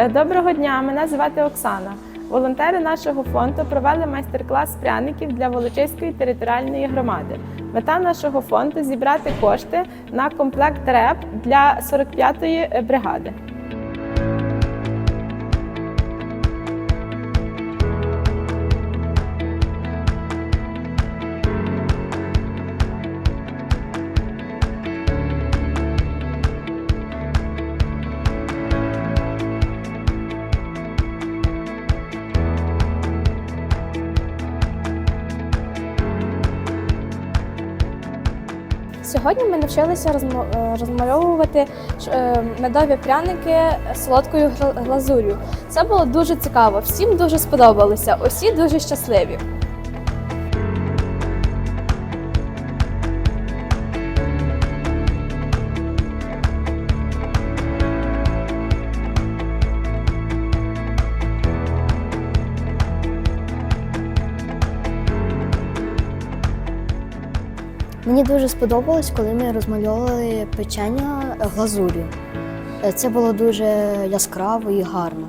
Е, Доброго дня, мене звати Оксана. Волонтери нашого фонду провели майстер-клас пряників для Волочиської територіальної громади. Мета нашого фонду зібрати кошти на комплект РЕП для 45-ї бригади. Сьогодні ми навчилися е, розмальовувати е, медові пряники солодкою гла- глазур'ю. Це було дуже цікаво, всім дуже сподобалося, усі дуже щасливі. Мені дуже сподобалось, коли ми розмальовували печення глазур'ю. Е, Це було дуже яскраво і гарно.